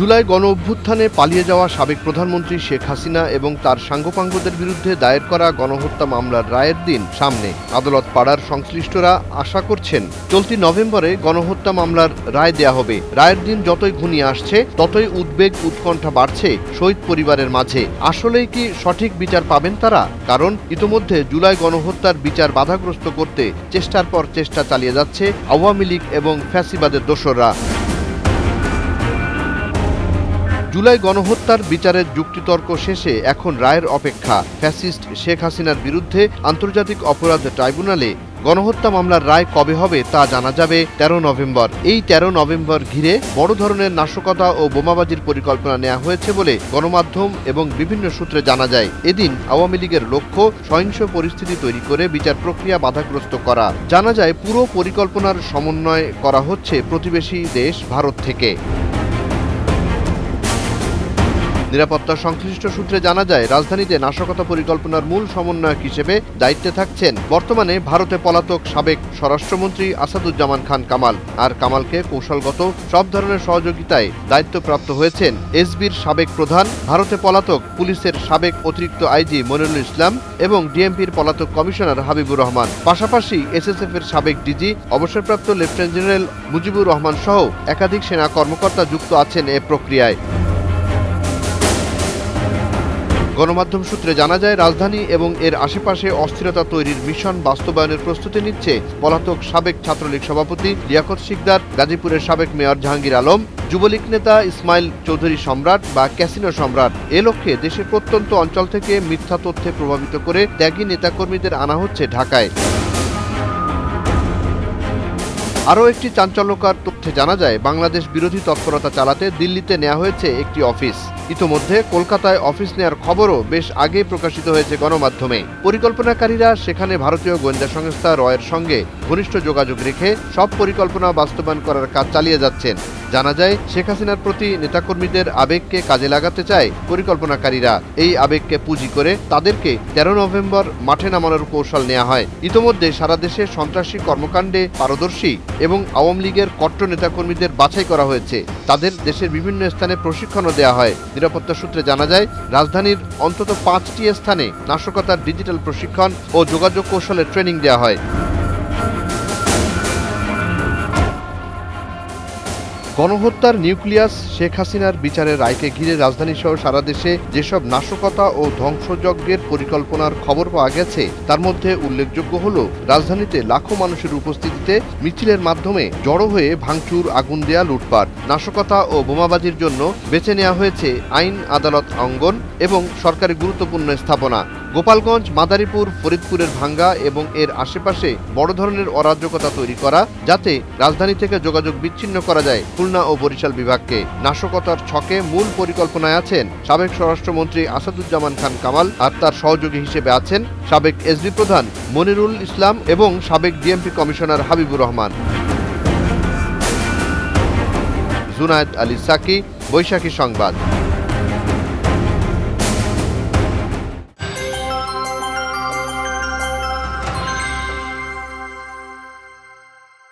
জুলাই গণ অভ্যুত্থানে পালিয়ে যাওয়া সাবেক প্রধানমন্ত্রী শেখ হাসিনা এবং তার সাঙ্গপাঙ্গদের বিরুদ্ধে দায়ের করা গণহত্যা মামলার রায়ের দিন সামনে। আদালত পাড়ার সংশ্লিষ্টরা আশা করছেন, চলতি নভেম্বরে গণহত্যা মামলার রায় দেয়া হবে। রায়ের দিন যতই ঘনিয়ে আসছে, ততই উদ্বেগ, উৎকণ্ঠা বাড়ছে শহীদ পরিবারের মাঝে। আসলেই কি সঠিক বিচার পাবেন তারা? কারণ ইতোমধ্যে জুলাই গণহত্যার বিচার বাধাগ্রস্ত করতে চেষ্টার পর চেষ্টা চালিয়ে যাচ্ছে আওয়ামী লীগ এবং ফ্যাসিবাদের দোসররা। জুলাই গণহত্যার বিচারের যুক্তিতর্ক শেষে এখন রায়ের অপেক্ষা। ফ্যাসিস্ট শেখ হাসিনার বিরুদ্ধে আন্তর্জাতিক অপরাধ ট্রাইব্যুনালে গণহত্যা মামলার রায় কবে হবে তা জানা যাবে তেরো নভেম্বর। এই তেরো নভেম্বর ঘিরে বড় ধরনের নাশকতা ও বোমাবাজির পরিকল্পনা নেওয়া হয়েছে বলে গণমাধ্যম এবং বিভিন্ন সূত্রে জানা যায়। এদিন আওয়ামী লীগের লক্ষ্য সহিংস পরিস্থিতি তৈরি করে বিচার প্রক্রিয়া বাধাগ্রস্ত করা। জানা যায়, পুরো পরিকল্পনার সমন্বয় করা হচ্ছে প্রতিবেশী দেশ ভারত থেকে। নিরাপত্তা সংশ্লিষ্ট সূত্রে জানা যায়, রাজধানীতে নাশকতা পরিকল্পনার মূল সমন্বয়ক হিসেবে দায়িত্বে থাকছেন বর্তমানে ভারতে পলাতক সাবেক স্বরাষ্ট্রমন্ত্রী আসাদুজ্জামান খান কামাল। আর কামালকে কৌশলগত, সব ধরনের সহযোগিতায় দায়িত্বপ্রাপ্ত হয়েছেন এসবির সাবেক প্রধান, ভারতে পলাতক পুলিশের সাবেক অতিরিক্ত আইজি মনিরুল ইসলাম এবং ডিএমপির পলাতক কমিশনার হাবিবুর রহমান। পাশাপাশি এসএসএফ এর সাবেক ডিজি, অবসরপ্রাপ্ত লেফটেন্যান্ট জেনারেল মুজিবুর রহমান সহ একাধিক সেনা কর্মকর্তা যুক্ত আছেন এ প্রক্রিয়ায়। গণমাধ্যম সূত্রে জানা যায়, রাজধানী এবং এর আশেপাশে অস্থিরতা তৈরির মিশন বাস্তবায়নের প্রস্তুতি নিচ্ছে পলাতক সাবেক ছাত্রলীগ সভাপতি লিয়াকত শিকদার, গাজীপুরের সাবেক মেয়র জাহাঙ্গীর আলম, যুবলীগ নেতা ইসমাইল চৌধুরী সম্রাট বা ক্যাসিনো সম্রাট। এ লক্ষ্যে দেশের প্রত্যন্ত অঞ্চল থেকে মিথ্যা তথ্যে প্রভাবিত করে ত্যাগী নেতাকর্মীদের আনা হচ্ছে ঢাকায়। আরও একটি চাঞ্চল্যকর তথ্যে জানা যায়, বাংলাদেশ বিরোধী তৎপরতা চালাতে দিল্লিতে নেওয়া হয়েছে একটি অফিস। ইতোমধ্যে কলকাতায় অফিস নেওয়ার খবরও বেশ আগেই প্রকাশিত হয়েছে গণমাধ্যমে। পরিকল্পনাকারীরা সেখানে ভারতীয় গোয়েন্দা সংস্থা রয়ের সঙ্গে ঘনিষ্ঠ যোগাযোগ রেখে সব পরিকল্পনা বাস্তবায়ন করার কাজ চালিয়ে যাচ্ছেন। জানা যায়, শেখ হাসিনার প্রতি নেতাকর্মীদের আবেগকে কাজে লাগাতে চায় পরিকল্পনাকারীরা। এই আবেগকে পুঁজি করে তাদেরকে তেরো নভেম্বর মাঠে নামানোর কৌশল নেওয়া হয়। ইতোমধ্যে সারা দেশে সন্ত্রাসী কর্মকাণ্ডে পারদর্শী এবং আওয়ামী লীগের কট্ট নেতাকর্মীদের বাছাই করা হয়েছে। তাদের দেশের বিভিন্ন স্থানে প্রশিক্ষণও দেওয়া হয়। নিরাপত্তা সূত্রে জানা যায়, রাজধানীর অন্তত পাঁচটি স্থানে নাশকতার ডিজিটাল প্রশিক্ষণ ও যোগাযোগ কৌশলের ট্রেনিং দেওয়া হয়। গণহত্যার নিউক্লিয়াস শেখ হাসিনার বিচারের রায়কে ঘিরে রাজধানী সহ সারা দেশে যেসব নাশকতা ও ধ্বংসযজ্ঞের পরিকল্পনার খবর পাওয়া গেছে, তার মধ্যে উল্লেখযোগ্য হল, রাজধানীতে লাখো মানুষের উপস্থিতিতে মিছিলের মাধ্যমে জড়ো হয়ে ভাঙচুর, আগুন দেয়া, লুটপাট, নাশকতা ও বোমাবাজির জন্য বেছে নেওয়া হয়েছে আইন, আদালত, অঙ্গন এবং সরকারি গুরুত্বপূর্ণ স্থাপনা। গোপালগঞ্জ, মাদারীপুর, ফরিদপুরের ভাঙ্গা এবং এর আশেপাশে বড় ধরনের অরাজকতা তৈরি করা, যাতে রাজধানী থেকে যোগাযোগ বিচ্ছিন্ন করা যায় খুলনা ও বরিশাল বিভাগকে। নাশকতার ছকে মূল পরিকল্পনায় আছেন সাবেক স্বরাষ্ট্রমন্ত্রী আসাদুজ্জামান খান কামাল আর তার সহযোগী হিসেবে আছেন সাবেক এসবি প্রধান মনিরুল ইসলাম এবং সাবেক ডিএমপি কমিশনার হাবিবুর রহমান। জুনায়েদ আলী সাকি, বৈশাখী সংবাদ।